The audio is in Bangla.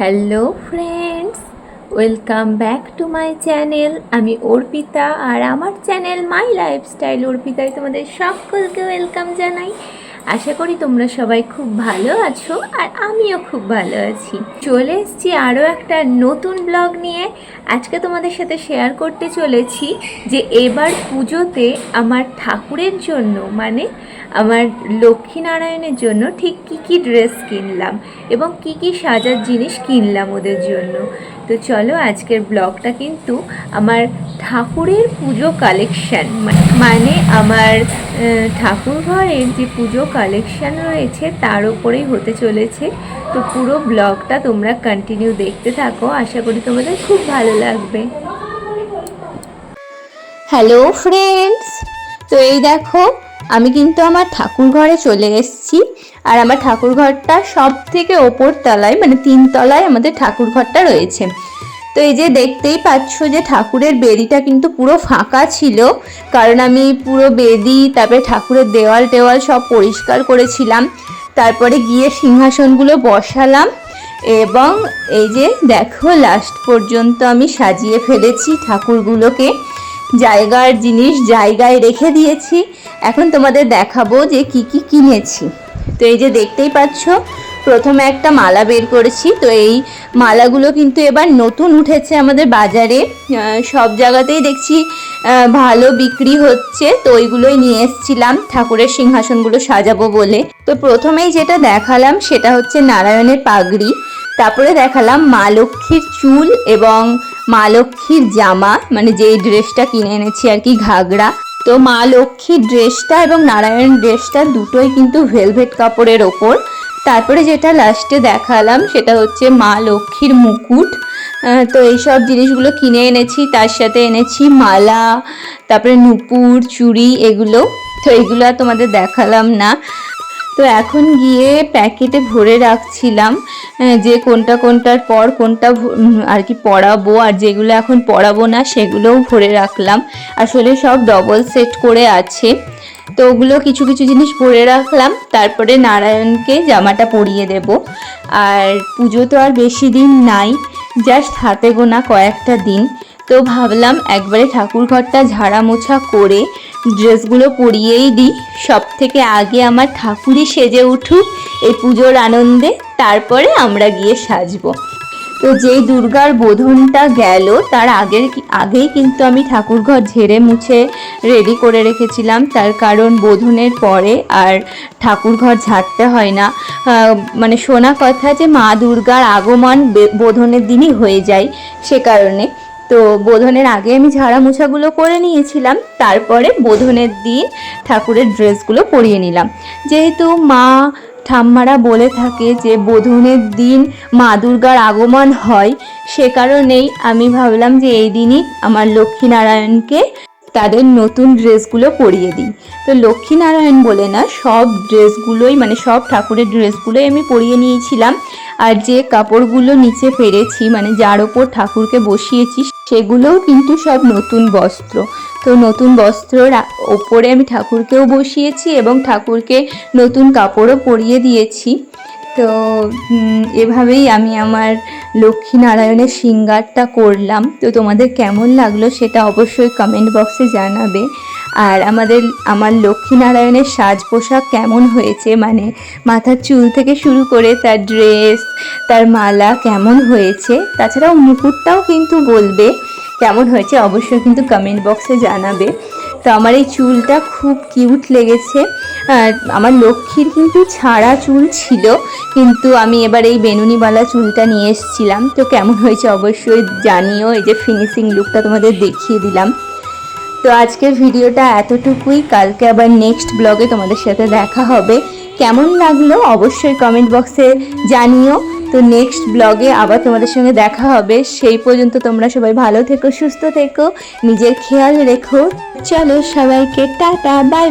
Hello friends welcome back to my channel আমি অর্পিতা আর আমার চ্যানেল মাই লাইফস্টাইল অর্পিতায় তোমাদের সকলকে ওয়েলকাম জানাই। আশা করি তোমরা সবাই খুব ভালো আছো আর আমিও খুব ভালো আছি। চলে এসছি আরও একটা নতুন ব্লগ নিয়ে। আজকে তোমাদের সাথে শেয়ার করতে চলেছি যে এবার পুজোতে আমার ঠাকুরের জন্য মানে আমার লক্ষ্মীনারায়ণের জন্য ঠিক কী কী ড্রেস কিনলাম এবং কি কি সাজার জিনিস কিনলাম ওদের জন্য। তো চলো আজকের ব্লগটা কিন্তু আমার ঠাকুরের পুজো কালেকশান মানে আমার ঠাকুর ঘরের যে পুজো কালেকশান রয়েছে তার উপরেই হতে চলেছে। তো পুরো ব্লগটা তোমরা কন্টিনিউ দেখতে থাকো। আশা করি তোমাদের খুব ভালো লাগবে। হ্যালো ফ্রেন্ডস তো এই দেখো, আমি কিন্তু আমার ঠাকুর ঘরে চলে এসেছি। আর আমার ঠাকুর ঘরটা সব থেকে ওপর তলায় মানে তিন তলায় আমাদের ঠাকুর ঘরটা রয়েছে। তো এই যে দেখতেই পাচ্ছ যে ঠাকুরের বেদিটা কিন্তু পুরো ফাঁকা ছিল, কারণ আমি পুরো বেদি, তারপরে ঠাকুরের দেওয়াল টেওয়াল সব পরিষ্কার করেছিলাম, তারপরে গিয়ে সিংহাসনগুলো বসালাম এবং এই যে দেখো লাস্ট পর্যন্ত আমি সাজিয়ে ফেলেছি ঠাকুরগুলোকে, জায়গার জিনিস জায়গায় রেখে দিয়েছি, এখন তোমাদের দেখাবো যে কি কি কিনেছি। তো এই যে দেখতেই পাচ্ছ প্রথমে একটা মালা বের করেছি, তো এই মালাগুলো কিন্তু এবার নতুন উঠেছে আমাদের বাজারে। সব জায়গাতেই দেখছি ভালো বিক্রি হচ্ছে, তো ওইগুলোই নিয়ে এসেছিলাম, ঠাকুরের সিংহাসনগুলো সাজাবো বলে। তো প্রথমেই যেটা দেখালাম, সেটা হচ্ছে নারায়ণের পাগড়ি। তারপরে দেখালাম মা লক্ষ্মীর চুল এবং মা লক্ষ্মীর জামা মানে যেই ড্রেসটা কিনে এনেছি আর কি, ঘাগরা। তো মা লক্ষ্মীর ড্রেসটা এবং নারায়ণ ড্রেসটা দুটোই কিন্তু ভেলভেট কাপড়ের ওপর। তারপরে যেটা লাস্টে দেখালাম সেটা হচ্ছে মা লক্ষ্মীর মুকুট। তো এইসব জিনিসগুলো কিনে এনেছি, তার সাথে এনেছি মালা, তারপরে নুপুর, চুড়ি এগুলো। তো এগুলো আর তোমাদের দেখালাম না। তো এখন গিয়ে প্যাকেটে ভরে রাখছিলাম যে কোনটা কোনটার পর কোনটা আর কি পড়াবো আর যেগুলো এখন পড়াবো না সেগুলোও ভরে রাখলাম। আসলে সব ডবল সেট করে আছে। তো ওগুলো কিছু কিছু জিনিস পরে রাখলাম। তারপরে নারায়ণকে জামাটা পরিয়ে দেব। আর পুজো তো আর বেশি দিন নাই জাস্ট হাতে গোনা কয়েকটা দিন। তো ভাবলাম একবারে ঠাকুর ঘরটা ঝাড়া মোছা করে ড্রেসগুলো পরিয়েই দিই। সব থেকে আগে আমার ঠাকুরই সেজে উঠুক এই পুজোর আনন্দে, তারপরে আমরা গিয়ে সাজবো। তো যেই দুর্গার বোধনটা গেল, তার আগের আগেই কিন্তু আমি ঠাকুরঘর ঝেড়ে মুছে রেডি করে রেখেছিলাম। তার কারণ বোধনের পরে আর ঠাকুরঘর ঝাড়তে হয় না। মানে শোনা কথা যে মা দুর্গার আগমন বোধনের দিনই হয়ে যায় সে কারণে। তো বোধনের আগে আমি ঝাড়া মুছাগুলো করে নিয়েছিলাম, তারপরে বোধনের দিন ঠাকুরের ড্রেসগুলো পরিয়ে নিলাম। যেহেতু মা ঠাম্মারা বলে থাকে যে বোধনের দিন মা দুর্গার আগমন হয়, সে কারণেই আমি ভাবলাম যে এই দিনই আমার লক্ষ্মীনারায়ণকে তাদের নতুন ড্রেসগুলো পরিয়ে দিই। তো লক্ষ্মীনারায়ণ বলে না, সব ড্রেসগুলোই মানে সব ঠাকুরের ড্রেসগুলোই আমি পরিয়ে নিয়েছিলাম। আর যে কাপড়গুলো নিচে পেরেছি মানে যার ওপর ঠাকুরকে বসিয়েছি, সেগুলোও কিন্তু সব নতুন বস্ত্র। তো নতুন বস্ত্রর ওপরে আমি ঠাকুরকেও বসিয়েছি এবং ঠাকুরকে নতুন কাপড়ও পরিয়ে দিয়েছি। তো এভাবেই আমি আমার লক্ষ্মীনারায়ণের সিঙ্গারটা করলাম। তো তোমাদের কেমন লাগল সেটা অবশ্যই কমেন্ট বক্সে জানাবে। আর আমাদের, আমার লক্ষ্মীনারায়ণের সাজ পোশাক কেমন হয়েছে? মানে মাথার চুল থেকে শুরু করে তার ড্রেস তার মালা কেমন হয়েছে? তাছাড়াও মুকুটটাও কিন্তু বলবে। কেমন হয়েছে অবশ্যই কিন্তু কমেন্ট বক্সে জানাবে। তো আমার এই চুলটা খুব কিউট লেগেছে। আমার লক্ষ্মীর কিন্তু ছাড়া চুল ছিল, কিন্তু আমি এবার এই বেনুনিওয়ালা চুলটা নিয়ে এসেছিলাম। তো কেমন হয়েছে অবশ্যই জানিও, এই যে ফিনিশিং লুকটা তোমাদের দেখিয়ে দিলাম। তো আজকের ভিডিওটা এতটুকুই, কালকে আবার নেক্সট ব্লগে তোমাদের সাথে দেখা হবে। কেমন লাগল অবশ্যই কমেন্ট বক্সে জানিও। তো নেক্সট ব্লগে আবার তোমাদের সঙ্গে দেখা হবে। সেই পর্যন্ত তোমরা সবাই ভালো থেকো, সুস্থ থেকো, নিজের খেয়াল রেখো। চলো সবাইকে টাটা বাই বাই